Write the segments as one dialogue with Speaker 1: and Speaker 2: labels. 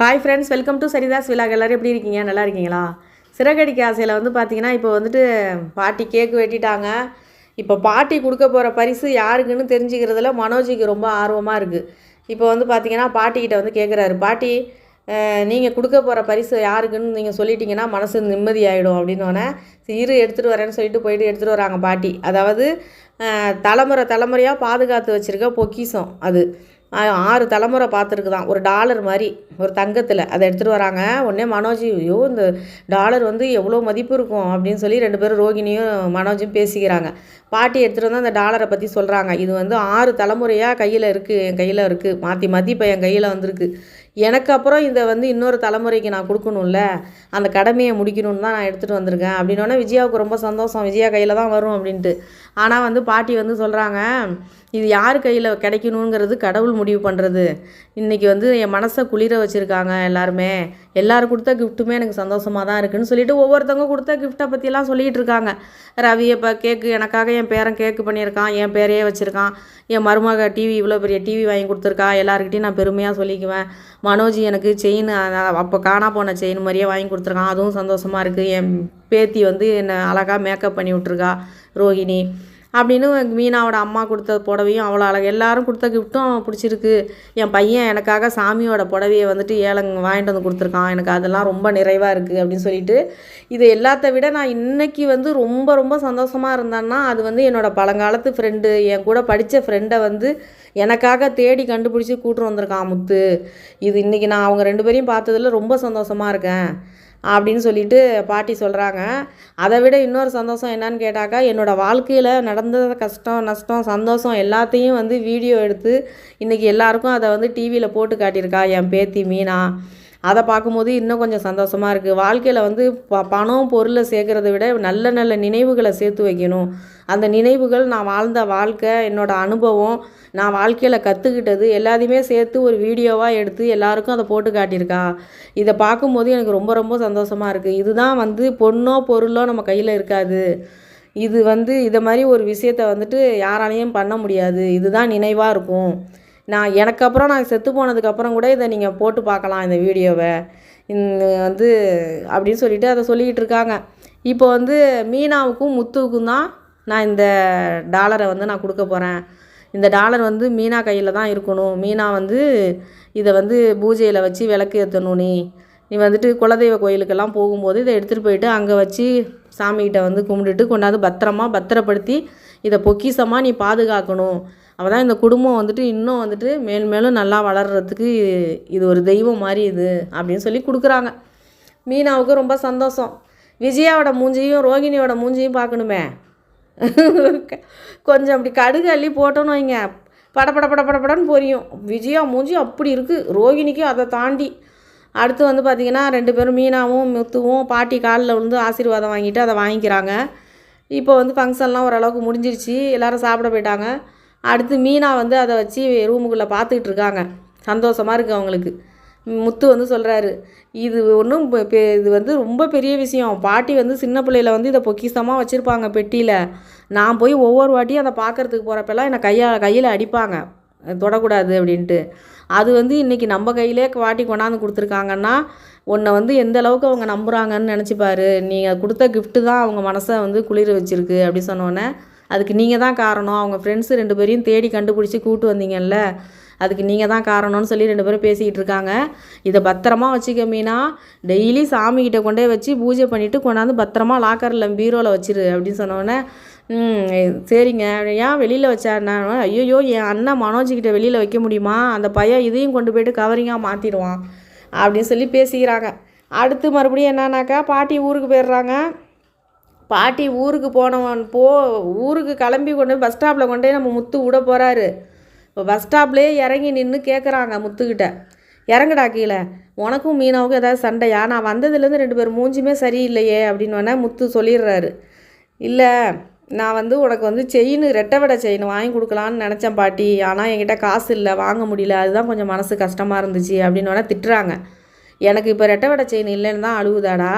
Speaker 1: hi friends welcome to சரிதாஸ் விழா எல்லோரும் எப்படி இருக்கீங்க நல்லா இருக்கீங்களா சிறகடிக்கு ஆசையில் வந்து பார்த்தீங்கன்னா இப்போ வந்துட்டு பாட்டி கேக் வெட்டிட்டாங்க இப்போ பாட்டி கொடுக்க போகிற பரிசு யாருக்குன்னு தெரிஞ்சுக்கிறதுல மனோஜிக்கு ரொம்ப ஆர்வமாக இருக்குது இப்போ வந்து பார்த்தீங்கன்னா பாட்டிக்கிட்ட வந்து கேட்குறாரு பாட்டி நீங்கள் கொடுக்க போகிற பரிசு யாருக்குன்னு நீங்கள் சொல்லிட்டீங்கன்னா மனசு நிம்மதியாகிடும் அப்படின்னோடனே இரு எடுத்துகிட்டு வரேன்னு சொல்லிட்டு போயிட்டு எடுத்துகிட்டு வராங்க பாட்டி அதாவது தலைமுறை தலைமுறையாக பாதுகாத்து வச்சுருக்க பொக்கிசம் அது ஆறு தலைமுறை பார்த்துருக்குதான் ஒரு டாலர் மாதிரி ஒரு தங்கத்தில் அதை எடுத்துகிட்டு வராங்க உடனே மனோஜி ஐயோ இந்த டாலர் வந்து எவ்வளோ மதிப்பு இருக்கும் அப்படின்னு சொல்லி ரெண்டு பேரும் ரோகிணியும் மனோஜும் பேசிக்கிறாங்க பாட்டி எடுத்துகிட்டு வந்து அந்த டாலரை பற்றி சொல்கிறாங்க இது வந்து ஆறு தலைமுறையாக கையில் இருக்குது என் கையில் இருக்குது மாற்றி மாற்றி இப்போ என் கையில் வந்திருக்கு எனக்கு அப்புறம் இதை வந்து இன்னொரு தலைமுறைக்கு நான் கொடுக்கணும்ல அந்த கடமையை முடிக்கணும்னு தான் நான் எடுத்துகிட்டு வந்திருக்கேன் அப்படின்னோடனே விஜயாவுக்கு ரொம்ப சந்தோஷம் விஜயா கையில் தான் வரும் அப்படின்ட்டு ஆனால் வந்து பாட்டி வந்து சொல்கிறாங்க இது யார் கையில் கிடைக்கணுங்கிறது கடவுள் முடிவு பண்ணுறது இன்றைக்கி வந்து என் மனசை குளிர வச்சுருக்காங்க எல்லாருமே எல்லோரும் கொடுத்த கிஃப்ட்டுமே எனக்கு சந்தோஷமாக தான் இருக்குதுன்னு சொல்லிட்டு ஒவ்வொருத்தவங்க கொடுத்த கிஃப்ட்டை பற்றிலாம் சொல்லிகிட்டு இருக்காங்க ரவி இப்போ கேக்கு எனக்காக என் பேரன் கேக்கு பண்ணியிருக்கான் என் பேரையே வச்சுருக்கான் என் மருமக டிவி இவ்வளோ பெரிய டிவி வாங்கி கொடுத்துருக்கா எல்லாருக்கிட்டையும் நான் பெருமையாக சொல்லிக்குவேன் மனோஜ் எனக்கு செயின் அப்போ காணா போன செயின் மாதிரியே வாங்கி கொடுத்துருக்கான் அதுவும் சந்தோஷமாக இருக்குது என் பேத்தி வந்து என்னை அழகாக மேக்கப் பண்ணி விட்ருக்கா ரோஹிணி அப்படின்னு மீனாவோட அம்மா கொடுத்த புடவையும் அவ்வளோ அழகு எல்லாரும் கொடுத்த கிஃப்ட்டும் பிடிச்சிருக்கு என் பையன் எனக்காக சாமியோட புடவையை வந்துட்டு ஏழங்க வாங்கிட்டு வந்து கொடுத்துருக்கான் எனக்கு அதெல்லாம் ரொம்ப நிறைவாக இருக்குது அப்படின்னு சொல்லிட்டு இது எல்லாத்த விட நான் இன்றைக்கி வந்து ரொம்ப ரொம்ப சந்தோஷமாக இருந்தேன்னா அது வந்து என்னோடய பழங்காலத்து ஃப்ரெண்டு என் கூட படித்த ஃப்ரெண்டை வந்து எனக்காக தேடி கண்டுபிடிச்சி கூட்டு வந்திருக்கான் முத்து இது இன்றைக்கி நான் அவங்க ரெண்டு பேரையும் பார்த்ததில் ரொம்ப சந்தோஷமாக இருக்கேன் அப்படின்னு சொல்லிட்டு பாட்டி சொல்கிறாங்க அதை விட இன்னொரு சந்தோஷம் என்னன்னு கேட்டாக்கா என்னோடய வாழ்க்கையில் நடந்த கஷ்டம் நஷ்டம் சந்தோஷம் எல்லாத்தையும் வந்து வீடியோ எடுத்து இன்றைக்கி எல்லாருக்கும் அதை வந்து டிவியில் போட்டு காட்டியிருக்கா என் பேத்தி மீனா அதை பார்க்கும்போது இன்னும் கொஞ்சம் சந்தோஷமாக இருக்குது வாழ்க்கையில் வந்து ப பணம் பொருளை சேர்க்குறத விட நல்ல நல்ல நினைவுகளை சேர்த்து வைக்கணும் அந்த நினைவுகள் நான் வாழ்ந்த வாழ்க்கை என்னோடய அனுபவம் நான் வாழ்க்கையில் கற்றுக்கிட்டது எல்லாத்தையுமே சேர்த்து ஒரு வீடியோவாக எடுத்து எல்லாருக்கும் அதை போட்டு காட்டியிருக்கா இதை பார்க்கும்போது எனக்கு ரொம்ப ரொம்ப சந்தோஷமாக இருக்குது இதுதான் வந்து பொண்ணோ பொருளோ நம்ம கையில் இருக்காது இது வந்து இதை மாதிரி ஒரு விஷயத்தை வந்துட்டு யாராலையும் பண்ண முடியாது இதுதான் நினைவாக இருக்கும் நான் எனக்கு அப்புறம் நான் செத்து போனதுக்கப்புறம் கூட இதை நீங்கள் போட்டு பார்க்கலாம் இந்த வீடியோவை வந்து அப்படின்னு சொல்லிட்டு அதை சொல்லிக்கிட்டு இருக்காங்க இப்போ வந்து மீனாவுக்கும் முத்துவுக்கும் தான் நான் இந்த டாலரை வந்து நான் கொடுக்க போகிறேன் இந்த டாலர் வந்து மீனா கையில் தான் இருக்கணும் மீனா வந்து இதை வந்து பூஜையில் வச்சு விளக்கு ஏற்றணும் நீ நீ வந்துட்டு குலதெய்வ கோயிலுக்கெல்லாம் போகும்போது இதை எடுத்துகிட்டு போயிட்டு அங்கே வச்சு சாமிகிட்ட வந்து கும்பிட்டுட்டு கொண்டாந்து பத்திரமாக பத்திரப்படுத்தி இதை பொக்கிசமாக நீ பாதுகாக்கணும் அப்போ தான் இந்த குடும்பம் வந்துட்டு இன்னும் வந்துட்டு மேல் மேலும் நல்லா வளர்கிறதுக்கு இது ஒரு தெய்வம் மாதிரி இது அப்படின்னு சொல்லி கொடுக்குறாங்க மீனாவுக்கு ரொம்ப சந்தோஷம் விஜயாவோட மூஞ்சியும் ரோகிணியோட மூஞ்சியும் பார்க்கணுமே கொஞ்சம் அப்படி கடுகு அள்ளி போட்டோன்னு வைங்க பட படப்படப்படன்னு பொரியும் விஜயா மூஞ்சி அப்படி இருக்குது ரோகிணிக்கும் அதை தாண்டி அடுத்து வந்து பார்த்திங்கன்னா ரெண்டு பேரும் மீனாவும் முத்துவும் பாட்டி காலில் விழுந்து ஆசீர்வாதம் வாங்கிட்டு அதை வாங்கிக்கிறாங்க இப்போ வந்து ஃபங்க்ஷன்லாம் ஓரளவுக்கு முடிஞ்சிருச்சு எல்லோரும் சாப்பிட போயிட்டாங்க அடுத்து மீனா வந்து அதை வச்சு ரூமுக்குள்ளே பார்த்துக்கிட்டு இருக்காங்க சந்தோஷமாக இருக்குது அவங்களுக்கு முத்து வந்து சொல்கிறாரு இது ஒன்றும் இது வந்து ரொம்ப பெரிய விஷயம் பாட்டி வந்து சின்ன பிள்ளையில வந்து இதை பொக்கிசமாக வச்சுருப்பாங்க பெட்டியில் நான் போய் ஒவ்வொரு வாட்டியும் அதை பார்க்குறதுக்கு போகிறப்பெல்லாம் என்னை கையா கையில் அடிப்பாங்க தொடக்கூடாது அப்படின்ட்டு அது வந்து இன்றைக்கி நம்ம கையிலே வாட்டி கொண்டாந்து கொடுத்துருக்காங்கன்னா உன்னை வந்து எந்த அளவுக்கு அவங்க நம்புகிறாங்கன்னு நினச்சிப்பாரு நீங்கள் கொடுத்த கிஃப்ட்டு தான் அவங்க மனசை வந்து குளிர வச்சுருக்கு அப்படி சொன்னோன்னே அதுக்கு நீங்கள் தான் காரணம் அவங்க ஃப்ரெண்ட்ஸு ரெண்டு பேரையும் தேடி கண்டுபிடிச்சி கூப்பிட்டு வந்தீங்கல்ல அதுக்கு நீங்கள் தான் காரணம்னு சொல்லி ரெண்டு பேரும் பேசிக்கிட்டு இருக்காங்க இதை பத்திரமா வச்சுக்க மீனா டெய்லி சாமிக்கிட்ட கொண்டே வச்சு பூஜை பண்ணிவிட்டு கொண்டாந்து பத்திரமா லாக்கரில் பீரோவில் வச்சிரு அப்படின்னு சொன்னோடனே சரிங்க ஏன் வெளியில் வச்சாருன்னா ஐயோ என் அண்ணன் மனோஜிக்கிட்ட வெளியில் வைக்க முடியுமா அந்த பையன் இதையும் கொண்டு போயிட்டு கவரிங்காக மாற்றிடுவான் அப்படின்னு சொல்லி பேசிக்கிறாங்க அடுத்து மறுபடியும் என்னன்னாக்கா பாட்டி ஊருக்கு போயிடுறாங்க பாட்டி ஊருக்கு போனவன் போ ஊருக்கு கிளம்பி கொண்டு போய் பஸ் ஸ்டாப்பில் கொண்டு நம்ம முத்து விட போகிறாரு இப்போ பஸ் ஸ்டாப்லேயே இறங்கி நின்று கேட்குறாங்க முத்துக்கிட்ட இறங்குடா கீழே உனக்கும் மீனாவுக்கும் ஏதாவது சண்டையா நான் வந்ததுலேருந்து ரெண்டு பேர் மூஞ்சுமே சரியில்லையே அப்படின்னு முத்து சொல்லிடுறாரு இல்லை நான் வந்து உனக்கு வந்து செயின் ரெட்டவடை செயின் வாங்கி கொடுக்கலான்னு நினச்சேன் பாட்டி ஆனால் என்கிட்ட காசு இல்லை வாங்க முடியல அதுதான் கொஞ்சம் மனசு கஷ்டமாக இருந்துச்சு அப்படின்னு திட்டுறாங்க எனக்கு இப்போ ரெட்டவடை செயின் இல்லைன்னு தான் அழுகுதாடா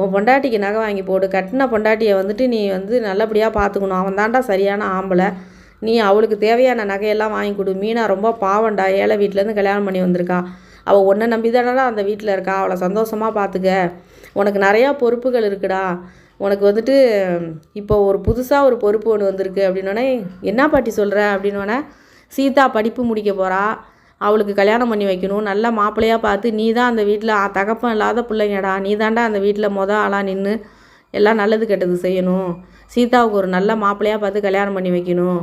Speaker 1: உன் பொண்டாட்டிக்கு நகை வாங்கி போடு கட்டின பொண்டாட்டியை வந்துட்டு நீ வந்து நல்லபடியாக பார்த்துக்கணும் அவன் தாண்டா சரியான ஆம்பளை நீ அவளுக்கு தேவையான நகையெல்லாம் வாங்கி கொடு மீனா ரொம்ப பாவண்டா ஏழை வீட்டிலேருந்து கல்யாணம் பண்ணி வந்திருக்கா அவள் ஒன்றை நம்பி தானடா அந்த வீட்டில் இருக்கா அவளை சந்தோஷமாக பார்த்துக்க உனக்கு நிறையா பொறுப்புகள் இருக்குடா உனக்கு வந்துட்டு இப்போ ஒரு புதுசாக ஒரு பொறுப்பு ஒன்று வந்திருக்கு அப்படின்னோடனே என்ன பாட்டி சொல்கிற அப்படின்னோடனே சீதா படிப்பு முடிக்க போகிறா அவளுக்கு கல்யாணம் பண்ணி வைக்கணும் நல்ல மாப்பிள்ளையாக பார்த்து நீ தான் அந்த வீட்டில் தகப்பம் இல்லாத பிள்ளைங்கடா நீ தாண்டா அந்த வீட்டில் மொதல் ஆளாக நின்று எல்லாம் நல்லது கெட்டது செய்யணும் சீதாவுக்கு ஒரு நல்ல மாப்பிள்ளையாக பார்த்து கல்யாணம் பண்ணி வைக்கணும்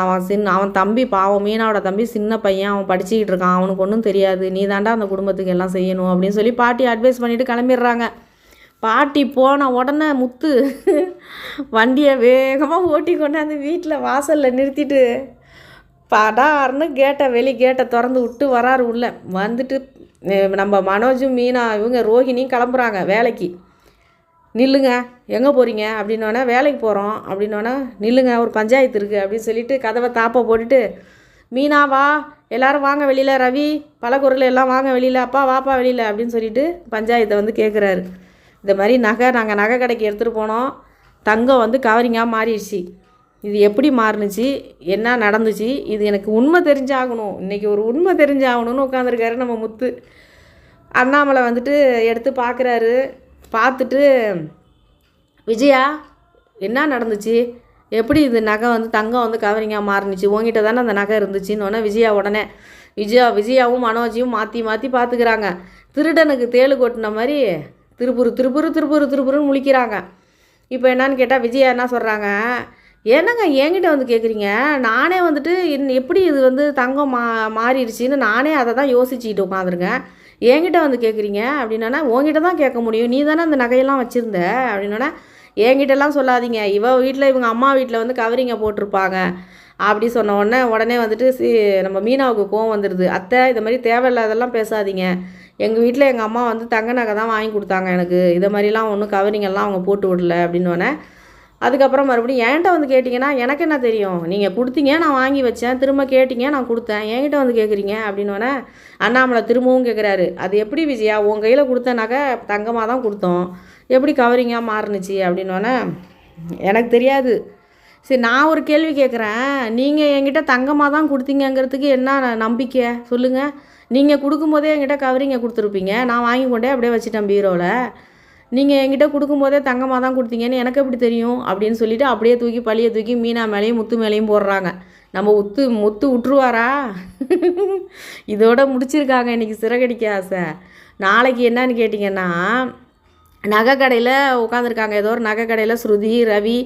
Speaker 1: அவன் சின்ன அவன் தம்பி பாவம் மீனாவோட தம்பி சின்ன பையன் அவன் படிச்சுக்கிட்டு இருக்கான் அவனுக்கு ஒன்றும் தெரியாது நீ தாண்டா அந்த குடும்பத்துக்கு எல்லாம் செய்யணும் அப்படின்னு சொல்லி பாட்டி அட்வைஸ் பண்ணிவிட்டு கிளம்பிடுறாங்க பாட்டி போன உடனே முத்து வண்டியை வேகமாக ஓட்டி கொண்டாந்து வீட்டில் வாசலில் நிறுத்திட்டு படார்னு கேட்டை வெளி கேட்டை திறந்து விட்டு வராரு உள்ள வந்துட்டு நம்ம மனோஜும் மீனா இவங்க ரோஹிணியும் கிளம்புறாங்க வேலைக்கு நில்லுங்க எங்கே போகிறீங்க அப்படின்னோடனே வேலைக்கு போகிறோம் அப்படின்னோடனே நில்லுங்க ஒரு பஞ்சாயத்து இருக்குது அப்படின்னு சொல்லிட்டு கதவை தாப்பை போட்டுட்டு மீனா வா எல்லோரும் வாங்க வெளியில் ரவி பலகுரல் எல்லாம் வாங்க வெளியில் அப்பா வாப்பா வெளியில் அப்படின்னு சொல்லிட்டு பஞ்சாயத்தை வந்து கேட்குறாரு இந்த மாதிரி நகை நாங்கள் நகை கடைக்கு எடுத்துகிட்டு போனோம் தங்கம் வந்து கவரிங்காக மாறிடுச்சு இது எப்படி மாறுனுச்சு என்ன நடந்துச்சு இது எனக்கு உண்மை தெரிஞ்சாகணும் இன்றைக்கி ஒரு உண்மை தெரிஞ்சாகணும்னு உட்காந்துருக்காரு நம்ம முத்து அண்ணாமலை வந்துட்டு எடுத்து பார்க்குறாரு பார்த்துட்டு விஜயா என்ன நடந்துச்சு எப்படி இந்த நகை வந்து தங்கம் வந்து கவரிங்காக மாறுனுச்சு உங்ககிட்ட தானே அந்த நகை இருந்துச்சுன்னு உடனே விஜயா உடனே விஜயா விஜயாவும் மனோஜையும் மாற்றி மாற்றி பார்த்துக்கிறாங்க திருடனுக்கு தேழு கொட்டின மாதிரி திருப்பூர் திருப்பூர் திருப்பூர் திருப்பூர்னு முழிக்கிறாங்க இப்போ என்னன்னு கேட்டால் விஜயா என்ன சொல்கிறாங்க என்னங்க என்கிட்ட வந்து கேட்குறீங்க நானே வந்துட்டு இன் எப்படி இது வந்து தங்கம் மா மாறிடுச்சின்னு நானே அதை தான் யோசிச்சுக்கிட்டு உட்காந்துருக்கேன் என்கிட்ட வந்து கேட்குறீங்க அப்படின்னா உங்ககிட்ட தான் கேட்க முடியும் நீ தானே அந்த நகையெல்லாம் வச்சுருந்த அப்படின்னா என்கிட்டலாம் சொல்லாதீங்க இவ வீட்டில் இவங்க அம்மா வீட்டில் வந்து கவரிங்க போட்டிருப்பாங்க அப்படி சொன்ன உடனே உடனே வந்துட்டு சி நம்ம மீனாவுக்கு கோவம் வந்துடுது அத்தை இதை மாதிரி தேவையில்லாதெல்லாம் பேசாதீங்க எங்கள் வீட்டில் எங்கள் அம்மா வந்து தங்க நகை தான் வாங்கி கொடுத்தாங்க எனக்கு இதை மாதிரிலாம் ஒன்றும் கவரிங்கெல்லாம் அவங்க போட்டு விடல அப்படின்னோடனே அதுக்கப்புறம் மறுபடியும் என்கிட்ட வந்து கேட்டிங்கன்னா எனக்கு என்ன தெரியும் நீங்கள் கொடுத்தீங்க நான் வாங்கி வச்சேன் திரும்ப கேட்டிங்க நான் கொடுத்தேன் என்கிட்ட வந்து கேட்குறீங்க அப்படின்னோடனே அண்ணாமலை திரும்பவும் கேட்குறாரு அது எப்படி விஜயா உன் கையில் கொடுத்தேனாக்க தங்கமாக தான் கொடுத்தோம் எப்படி கவரிங்காக மாறுனுச்சு அப்படின்னோடனே எனக்கு தெரியாது சரி நான் ஒரு கேள்வி கேட்குறேன் நீங்கள் என்கிட்ட தங்கமாக தான் கொடுத்தீங்கங்கிறதுக்கு என்ன நம்பிக்கை சொல்லுங்கள் நீங்கள் கொடுக்கும்போதே என்கிட்ட கவரிங்கை கொடுத்துருப்பீங்க நான் வாங்கி கொண்டே அப்படியே வச்சுட்டேன் பீரோவில் நீங்கள் என்கிட்ட கொடுக்கும்போதே தங்கமாக தான் கொடுத்தீங்கன்னு எனக்கு எப்படி தெரியும் அப்படின்னு சொல்லிவிட்டு அப்படியே தூக்கி பழியை தூக்கி மீனா மேலேயும் முத்து மேலேயும் போடுறாங்க நம்ம உத்து முத்து விட்டுருவாரா இதோட முடிச்சிருக்காங்க இன்றைக்கி சிறகடிக்க ஆசை நாளைக்கு என்னன்னு கேட்டிங்கன்னா நகை கடையில் உட்காந்துருக்காங்க ஏதோ ஒரு நகை கடையில் ஸ்ருதி ரவி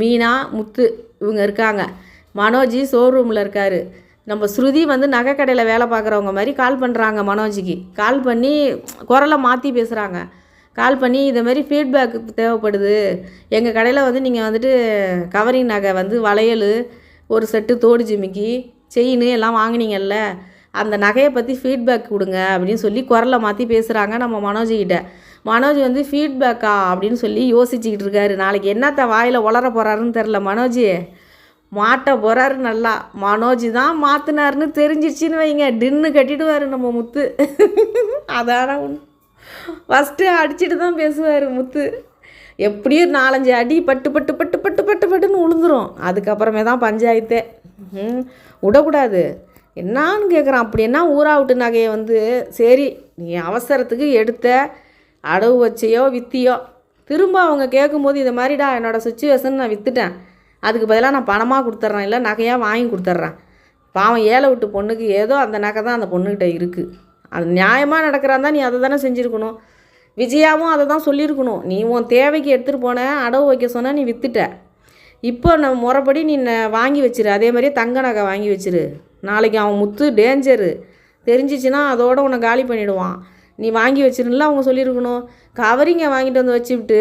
Speaker 1: மீனா முத்து இவங்க இருக்காங்க மனோஜி ஷோரூமில் இருக்கார் நம்ம ஸ்ருதி வந்து நகை கடையில் வேலை பார்க்குறவங்க மாதிரி கால் பண்ணுறாங்க மனோஜிக்கு கால் பண்ணி குரலை மாற்றி பேசுகிறாங்க கால் பண்ணி மாதிரி ஃபீட்பேக் தேவைப்படுது எங்கள் கடையில் வந்து நீங்கள் வந்துட்டு கவரிங் நகை வந்து வளையல் ஒரு செட்டு தோடு ஜிமிக்கி செயின்னு எல்லாம் வாங்கினீங்கல்ல அந்த நகையை பற்றி ஃபீட்பேக் கொடுங்க அப்படின்னு சொல்லி குரலை மாற்றி பேசுகிறாங்க நம்ம மனோஜிக்கிட்ட மனோஜ் வந்து ஃபீட்பேக்கா அப்படின்னு சொல்லி யோசிச்சுக்கிட்டு இருக்காரு நாளைக்கு என்னத்த வாயில் வளர போகிறாருன்னு தெரில மனோஜ் மாட்ட போகிறாரு நல்லா மனோஜ் தான் மாற்றினாருன்னு தெரிஞ்சிச்சின்னு வைங்க டின்னு கட்டிடுவார் நம்ம முத்து அதான ஒன்று ஃபஸ்ட்டு அடிச்சுட்டு தான் பேசுவார் முத்து எப்படியும் நாலஞ்சு அடி பட்டு பட்டு பட்டு பட்டு பட்டு பட்டுன்னு உளுந்துரும் அதுக்கப்புறமே தான் பஞ்சாயத்தே விடக்கூடாது என்னான்னு கேட்குறான் அப்படின்னா ஊரா விட்டு நகையை வந்து சரி நீ அவசரத்துக்கு எடுத்த அடவு வச்சையோ வித்தியோ திரும்ப அவங்க கேட்கும்போது இது மாதிரிடா என்னோடய சுச்சுவேஷன் நான் விற்றுட்டேன் அதுக்கு பதிலாக நான் பணமாக கொடுத்துட்றேன் இல்லை நகையாக வாங்கி கொடுத்துட்றேன் பாவம் ஏழை விட்டு பொண்ணுக்கு ஏதோ அந்த நகை தான் அந்த பொண்ணுக்கிட்ட இருக்குது அது நியாயமாக தான் நீ அதை தானே செஞ்சுருக்கணும் விஜயாவும் அதை தான் சொல்லியிருக்கணும் நீ உன் தேவைக்கு எடுத்துகிட்டு போன அடவு வைக்க சொன்னால் நீ விற்றுட்ட இப்போ நம்ம முறைப்படி நீ வாங்கி வச்சிரு அதே மாதிரியே தங்க நகை வாங்கி வச்சிரு நாளைக்கு அவன் முத்து டேஞ்சரு தெரிஞ்சிச்சுன்னா அதோடு உன்னை காலி பண்ணிவிடுவான் நீ வாங்கி வச்சிருந்தல அவங்க சொல்லியிருக்கணும் கவரிங்கை வாங்கிட்டு வந்து வச்சுக்கிட்டு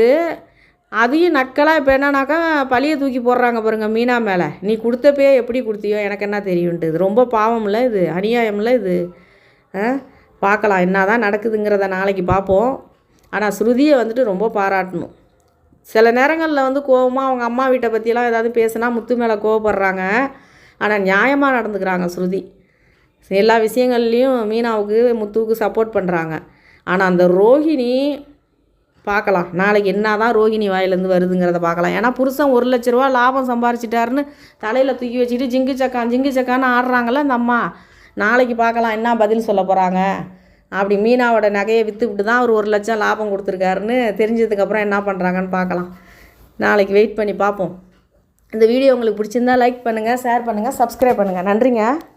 Speaker 1: அதையும் நக்கலாக இப்போ என்னன்னாக்கா பழியை தூக்கி போடுறாங்க பாருங்கள் மீனா மேலே நீ கொடுத்தப்பே எப்படி கொடுத்தியோ எனக்கு என்ன தெரியும்ன்ட்டு இது ரொம்ப பாவம்ல இது அநியாயம்ல இது ஆ பார்க்கலாம் என்ன தான் நடக்குதுங்கிறத நாளைக்கு பார்ப்போம் ஆனால் ஸ்ருதியை வந்துட்டு ரொம்ப பாராட்டணும் சில நேரங்களில் வந்து கோபமாக அவங்க அம்மா வீட்டை பற்றிலாம் ஏதாவது பேசுனா முத்து மேலே கோவப்படுறாங்க ஆனால் நியாயமாக நடந்துக்கிறாங்க ஸ்ருதி எல்லா விஷயங்கள்லேயும் மீனாவுக்கு முத்துவுக்கு சப்போர்ட் பண்ணுறாங்க ஆனால் அந்த ரோஹிணி பார்க்கலாம் நாளைக்கு என்ன தான் ரோஹிணி வாயிலேருந்து வருதுங்கிறத பார்க்கலாம் ஏன்னா புருஷன் ஒரு லட்ச ரூபா லாபம் சம்பாரிச்சிட்டாருன்னு தலையில் தூக்கி வச்சுக்கிட்டு ஜிங்கு சக்கான் ஜிங்கு சக்கான்னு ஆடுறாங்கள்ல அந்த அம்மா நாளைக்கு பார்க்கலாம் என்ன பதில் சொல்ல போகிறாங்க அப்படி மீனாவோட நகையை விற்றுவிட்டு தான் அவர் ஒரு லட்சம் லாபம் கொடுத்துருக்காருன்னு தெரிஞ்சதுக்கப்புறம் என்ன பண்ணுறாங்கன்னு பார்க்கலாம் நாளைக்கு வெயிட் பண்ணி பார்ப்போம் இந்த வீடியோ உங்களுக்கு பிடிச்சிருந்தா லைக் பண்ணுங்கள் ஷேர் பண்ணுங்கள் சப்ஸ்கிரைப் பண்ணுங்கள் நன்றிங்க